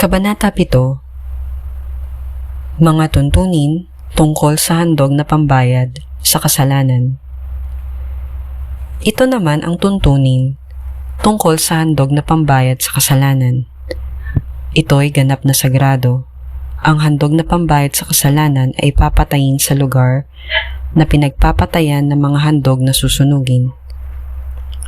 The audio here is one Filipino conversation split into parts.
Kabanata 7 Mga tuntunin tungkol sa handog na pambayad sa kasalanan. Ito naman ang tuntunin tungkol sa handog na pambayad sa kasalanan. Ito ay ganap na sagrado. Ang handog na pambayad sa kasalanan ay papatayin sa lugar na pinagpapatayan ng mga handog na susunugin.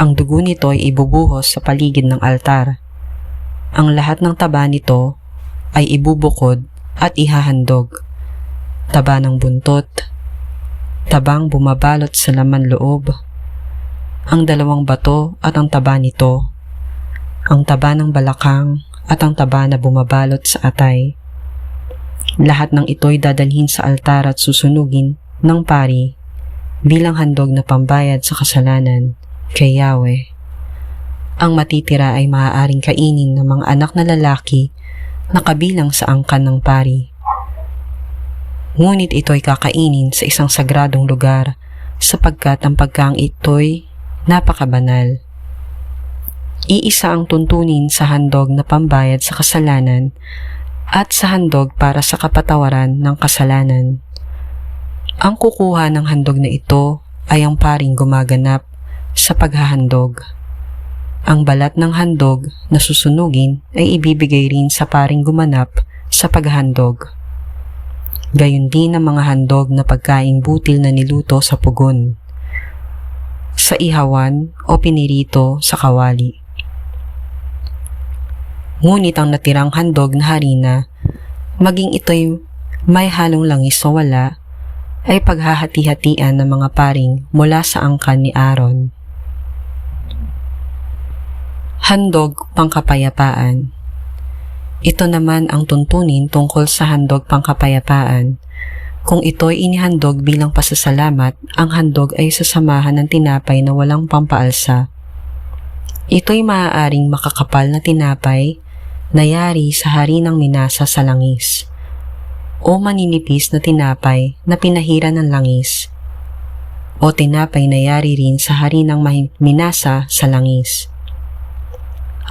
Ang dugo nito ay ibubuhos sa paligid ng altar. Ang lahat ng taba nito ay ibubukod at ihahandog. Taba ng buntot, tabang bumabalot sa laman loob, ang dalawang bato at ang taba nito, ang taba ng balakang at ang taba na bumabalot sa atay. Lahat ng ito'y dadalhin sa altar at susunugin ng pari bilang handog na pambayad sa kasalanan kay Yahweh. Ang matitira ay maaaring kainin ng mga anak na lalaki na kabilang sa angkan ng pari. Ngunit ito'y kakainin sa isang sagradong lugar sapagkat ang pagkaang ito'y napakabanal. Iisa ang tuntunin sa handog na pambayad sa kasalanan at sa handog para sa kapatawaran ng kasalanan. Ang kukuha ng handog na ito ay ang paring gumaganap sa paghahandog. Ang balat ng handog na susunugin ay ibibigay rin sa paring gumanap sa paghahandog. Gayon din ang mga handog na pagkaing butil na niluto sa pugon, sa ihawan o pinirito sa kawali. Ngunit ang natirang handog na harina, maging ito'y may halong langis o wala, ay paghahati-hatian ng mga paring mula sa angkan ni Aaron. Handog pangkapayapaan Ito naman ang tuntunin tungkol sa handog pangkapayapaan. Kung ito'y inihandog bilang pasasalamat, ang handog ay sasamahan ng tinapay na walang pampaalsa. Ito'y maaaring makakapal na tinapay na yari sa hari ng minasa sa langis o maninipis na tinapay na pinahira ng langis o tinapay na yari rin sa hari ng minasa sa langis.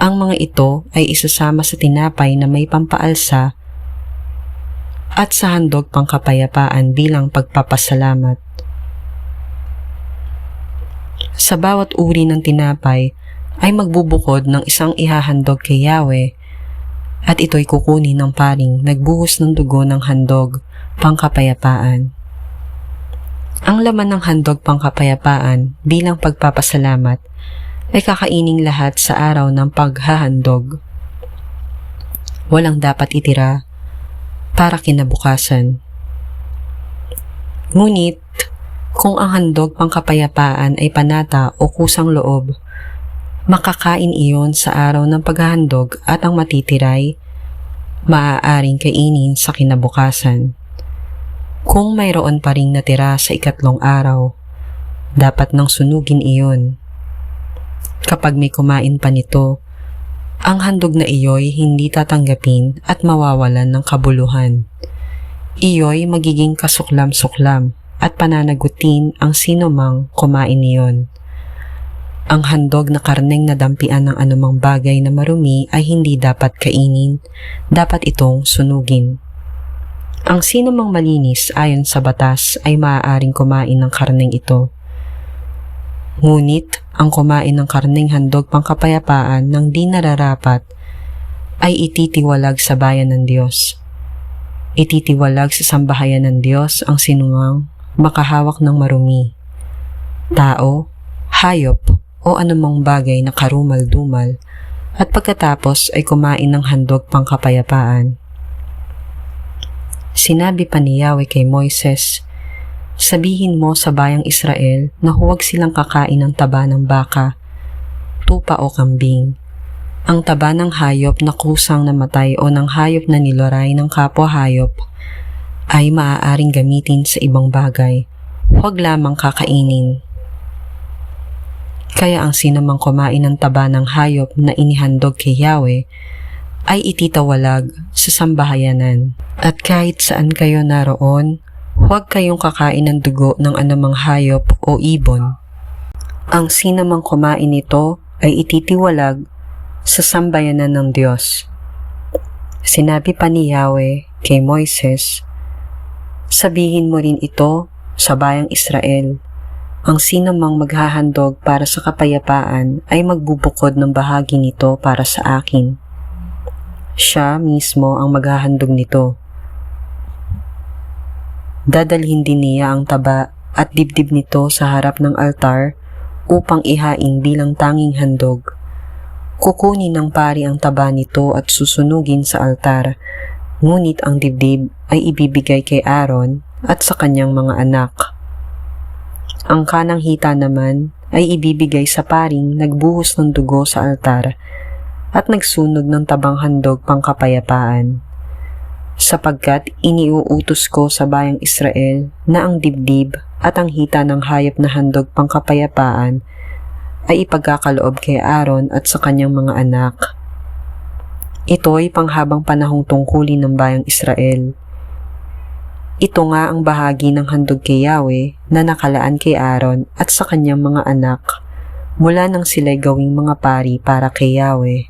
Ang mga ito ay isasama sa tinapay na may pampaalsa at sa handog pangkapayapaan bilang pagpapasalamat. Sa bawat uri ng tinapay ay magbubukod ng isang ihahandog kay Yahweh at ito'y kukunin ng paring nagbuhos ng dugo ng handog pangkapayapaan. Ang laman ng handog pangkapayapaan bilang pagpapasalamat ay kakaining lahat sa araw ng paghahandog. Walang dapat itira para kinabukasan. Ngunit, kung ang handog pangkapayapaan ay panata o kusang loob, makakain iyon sa araw ng paghahandog at ang matitiray, maaaring kainin sa kinabukasan. Kung mayroon pa ring natira sa ikatlong araw, dapat nang sunugin iyon. Kapag may kumain pa nito, ang handog na iyo'y hindi tatanggapin at mawawalan ng kabuluhan. Iyo'y magiging kasuklam-suklam at pananagutin ang sino mang kumain niyon. Ang handog na karneng nadampian ng anumang bagay na marumi ay hindi dapat kainin, dapat itong sunugin. Ang sino mang malinis ayon sa batas ay maaaring kumain ng karneng ito. Ngunit ang kumain ng karneng handog pangkapayapaan ng di nararapat ay ititiwalag sa bayan ng Diyos. Ititiwalag sa sambahayan ng Diyos ang sinumang makahawak ng marumi. Tao, hayop, o anumang bagay na karumal-dumal at pagkatapos ay kumain ng handog pangkapayapaan. Sinabi pa ni Yahweh kay Moises, Sabihin mo sa bayang Israel na huwag silang kakain ng taba ng baka, tupa o kambing. Ang taba ng hayop na kusang namatay o ng hayop na niloray ng kapwa hayop ay maaaring gamitin sa ibang bagay. Huwag lamang kakainin. Kaya ang sinamang kumain ng taba ng hayop na inihandog kay Yahweh ay ititawalag sa sambahayanan. At kahit saan kayo naroon, Huwag kayong kakain ng dugo ng anumang hayop o ibon. Ang sinamang kumain nito ay ititiwalag sa sambayanan ng Diyos. Sinabi pa ni Yahweh kay Moises, Sabihin mo rin ito sa bayang Israel. Ang sino mang maghahandog para sa kapayapaan ay magbubukod ng bahagi nito para sa akin. Siya mismo ang maghahandog nito. Dadalhin din niya ang taba at dibdib nito sa harap ng altar upang ihain bilang tanging handog. Kukunin ng pari ang taba nito at susunugin sa altar, ngunit ang dibdib ay ibibigay kay Aaron at sa kanyang mga anak. Ang kanang hita naman ay ibibigay sa paring nagbuhos ng dugo sa altar at nagsunog ng tabang handog pangkapayapaan. Sapagkat iniuutos ko sa bayang Israel na ang dibdib at ang hita ng hayop na handog pangkapayapaan ay ipagkakaloob kay Aaron at sa kanyang mga anak. Ito ay panghabang panahong tungkulin ng bayang Israel. Ito nga ang bahagi ng handog kay Yahweh na nakalaan kay Aaron at sa kanyang mga anak mula nang sila'y gawing mga pari para kay Yahweh.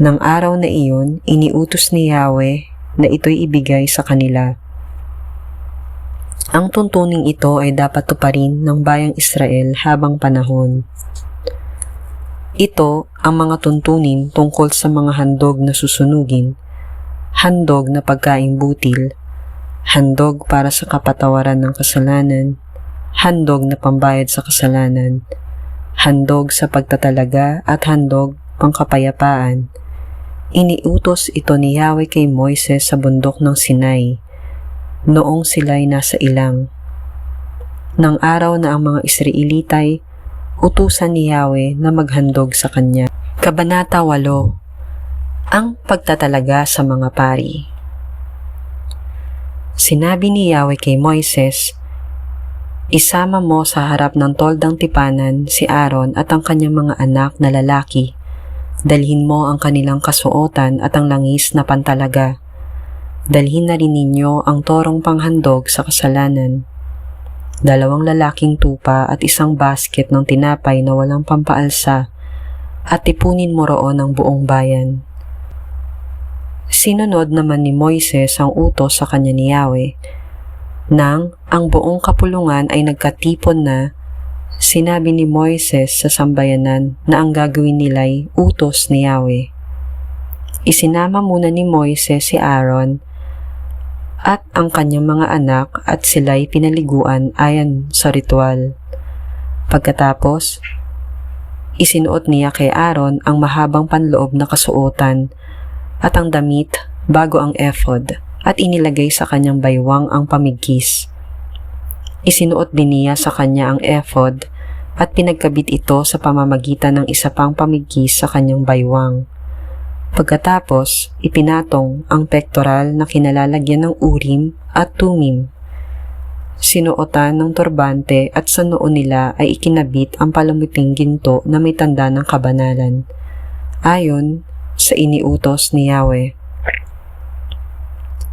Nang araw na iyon, iniutos ni Yahweh na ito'y ibigay sa kanila. Ang tuntuning ito ay dapat tuparin ng bayang Israel habang panahon. Ito ang mga tuntunin tungkol sa mga handog na susunugin, handog na pagkaing butil, handog para sa kapatawaran ng kasalanan, handog na pambayad sa kasalanan, handog sa pagtatalaga at handog pangkapayapaan. Iniutos ito ni Yahweh kay Moises sa bundok ng Sinai, noong sila'y nasa ilang. Nang araw na ang mga Israelitay, utusan ni Yahweh na maghandog sa kanya. Kabanata 8 Ang pagtatalaga sa mga pari Sinabi ni Yahweh kay Moises, Isama mo sa harap ng toldang tipanan si Aaron at ang kanyang mga anak na lalaki. Dalhin mo ang kanilang kasuotan at ang langis na pantalaga. Dalhin na rin ninyo ang torong panghandog sa kasalanan. Dalawang lalaking tupa at isang basket ng tinapay na walang pampaalsa at tipunin mo roon ang buong bayan. Sinunod naman ni Moises ang utos sa kanya ni Yahweh. Nang ang buong kapulungan ay nagkatipon na, sinabi ni Moises sa sambayanan na ang gagawin nila'y utos ni Yahweh. Isinama muna ni Moises si Aaron at ang kanyang mga anak at sila'y pinaliguan ayon sa ritual. Pagkatapos, isinuot niya kay Aaron ang mahabang panloob na kasuotan at ang damit bago ang ephod at inilagay sa kanyang baywang ang pamigkis. Isinuot din niya sa kanya ang ephod at pinagkabit ito sa pamamagitan ng isa pang pamigkis sa kanyang baywang. Pagkatapos, ipinatong ang pektoral na kinalalagyan ng urim at tumim. Sinuotan ng turbante at sa noo nila ay ikinabit ang palamuting ginto na may tanda ng kabanalan. Ayon sa iniutos ni Yahweh.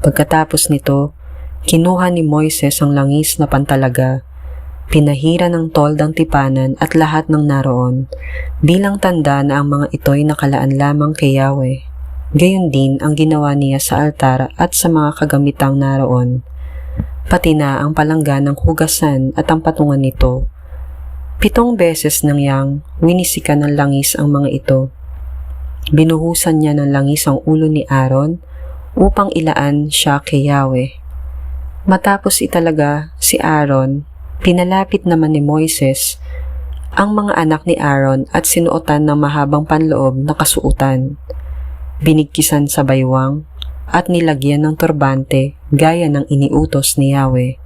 Pagkatapos nito, kinuha ni Moises ang langis na pantalaga, pinahira ng toldang tipanan at lahat ng naroon, bilang tanda na ang mga ito'y nakalaan lamang kay Yahweh. Gayon din ang ginawa niya sa altar at sa mga kagamitang naroon, pati na ang palanggan ng hugasan at ang patungan nito. Pitong beses nang yang winisika ng langis ang mga ito. Binuhusan niya ng langis ang ulo ni Aaron upang ilaan siya kay Yahweh. Matapos italaga si Aaron, pinalapit naman ni Moises ang mga anak ni Aaron at sinuotan ng mahabang panloob na kasuutan. Binigkisan sa baywang at nilagyan ng turbante gaya ng iniutos ni Yahweh.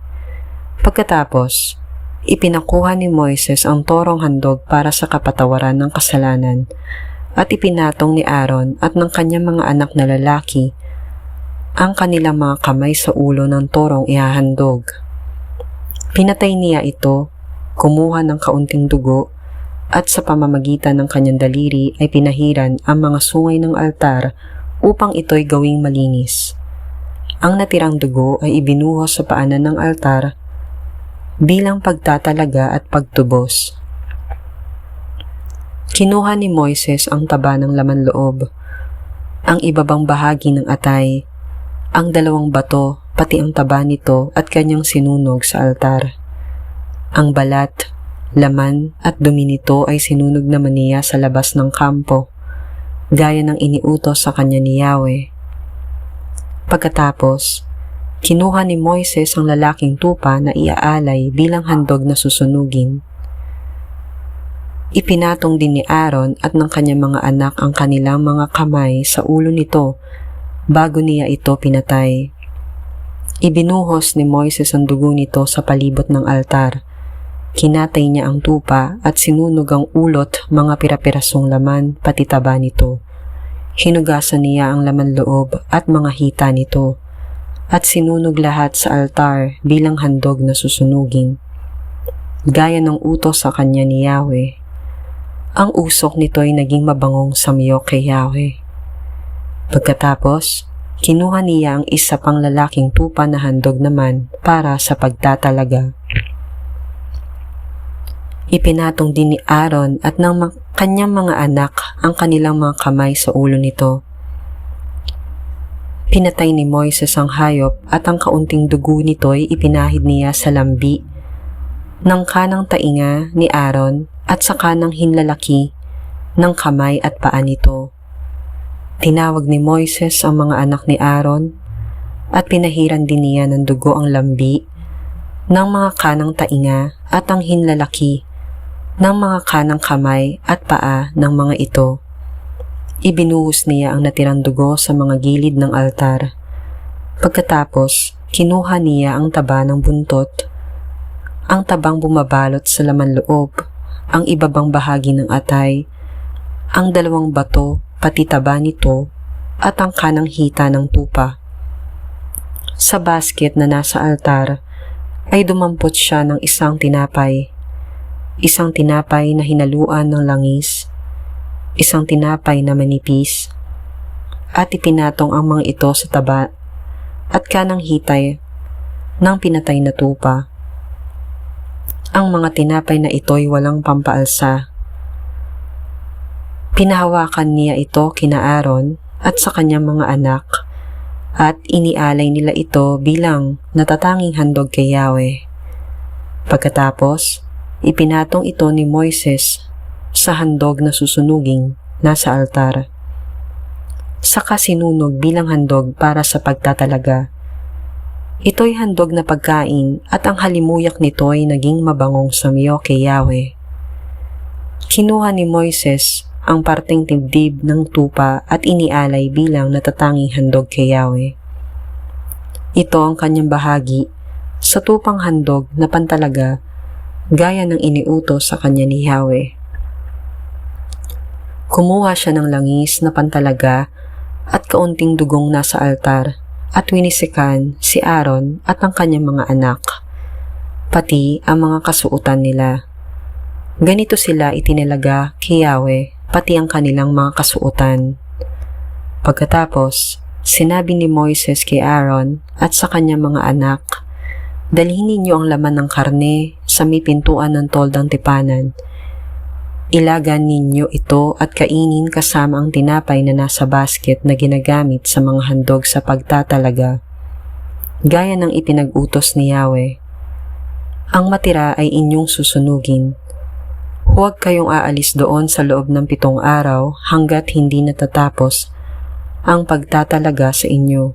Pagkatapos, ipinakuha ni Moises ang torong handog para sa kapatawaran ng kasalanan at ipinatong ni Aaron at ng kanyang mga anak na lalaki ang kanilang mga kamay sa ulo ng torong ihahandog. Pinatay niya ito, kumuha ng kaunting dugo, at sa pamamagitan ng kanyang daliri ay pinahiran ang mga sungay ng altar upang ito'y gawing malinis. Ang natirang dugo ay ibinuhos sa paanan ng altar bilang pagtatalaga at pagtubos. Kinuha ni Moises ang taba ng laman loob, ang ibabang bahagi ng atay, ang dalawang bato, pati ang taba nito at kanyang sinunog sa altar. Ang balat, laman at dumi nito ay sinunog naman niya sa labas ng kampo, gaya ng iniutos sa kanya ni Yahweh. Pagkatapos, kinuha ni Moises ang lalaking tupa na iaalay bilang handog na susunugin. Ipinatong din ni Aaron at ng kanyang mga anak ang kanilang mga kamay sa ulo nito bago niya ito pinatay. Ibinuhos ni Moises ang dugo nito sa palibot ng altar. Kinatay niya ang tupa at sinunog ang ulot mga pirapirasong laman pati taba nito. Hinugasan niya ang laman loob at mga hita nito at sinunog lahat sa altar bilang handog na susunugin. Gaya ng utos sa kanya ni Yahweh. Ang usok nito ay naging mabangong samyo kay Yahweh. Pagkatapos, kinuha niya ang isa pang lalaking tupa na handog naman para sa pagtatalaga. Ipinatong din ni Aaron at ng kanyang mga anak ang kanilang mga kamay sa ulo nito. Pinatay ni Moises ang hayop at ang kaunting dugo nito'y ipinahid niya sa lambi ng kanang tainga ni Aaron at sa kanang hinlalaki ng kamay at paa nito. Tinawag ni Moises ang mga anak ni Aaron at pinahiran din niya ng dugo ang lambi ng mga kanang tainga at ang hinlalaki ng mga kanang kamay at paa ng mga ito. Ibinuhos niya ang natirang dugo sa mga gilid ng altar. Pagkatapos, kinuha niya ang taba ng buntot, ang tabang bumabalot sa laman loob, ang ibabang bahagi ng atay, ang dalawang bato, pati taba nito, at ang kanang hita ng tupa. Sa basket na nasa altar, ay dumampot siya ng isang tinapay isang tinapay na hinaluan ng langis, isang tinapay na manipis, at ipinatong ang mga ito sa taba at kanang hitay ng pinatay na tupa. Ang mga tinapay na ito'y walang pampaalsa. Pinahawakan niya ito kina Aaron at sa kanyang mga anak at inialay nila ito bilang natatanging handog kay Yahweh. Pagkatapos, ipinatong ito ni Moises sa handog na susunuging nasa altar. Saka sinunog bilang handog para sa pagtatalaga. Ito'y handog na pagkain at ang halimuyak nito'y naging mabangong samyo kay Yahweh. Kinuha ni Moises ang parteng tibdib ng tupa at inialay bilang natatanging handog kay Yahweh. Ito ang kanyang bahagi sa tupang handog na pantalaga gaya ng iniutos sa kanya ni Yahweh. Kumuha siya ng langis na pantalaga at kaunting dugong nasa altar at winisikan si Aaron at ang kanyang mga anak, pati ang mga kasuutan nila. Ganito sila itinilaga kay Yahweh pati ang kanilang mga kasuutan. Pagkatapos, sinabi ni Moises kay Aaron at sa kanyang mga anak, Dalhin ninyo ang laman ng karne sa may pintuan ng toldang tipanan. Ilagan ninyo ito at kainin kasama ang tinapay na nasa basket na ginagamit sa mga handog sa pagtatalaga. Gaya ng ipinag-utos ni Yahweh. Ang matira ay inyong susunugin. Huwag kayong aalis doon sa loob ng pitong araw hanggat hindi natatapos ang pagtatalaga sa inyo.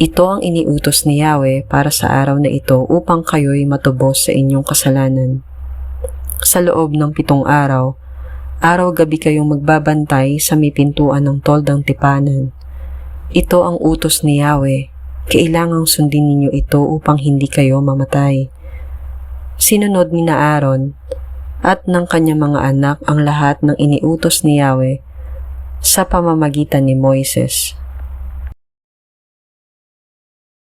Ito ang iniutos ni Yahweh para sa araw na ito upang kayo'y matubos sa inyong kasalanan. Sa loob ng pitong araw, araw-gabi kayong magbabantay sa may pintuan ng toldang tipanan. Ito ang utos ni Yahweh. Kailangang sundin ninyo ito upang hindi kayo mamatay. Sinunod ni na Aaron at ng kanyang mga anak ang lahat ng iniutos ni Yahweh sa pamamagitan ni Moises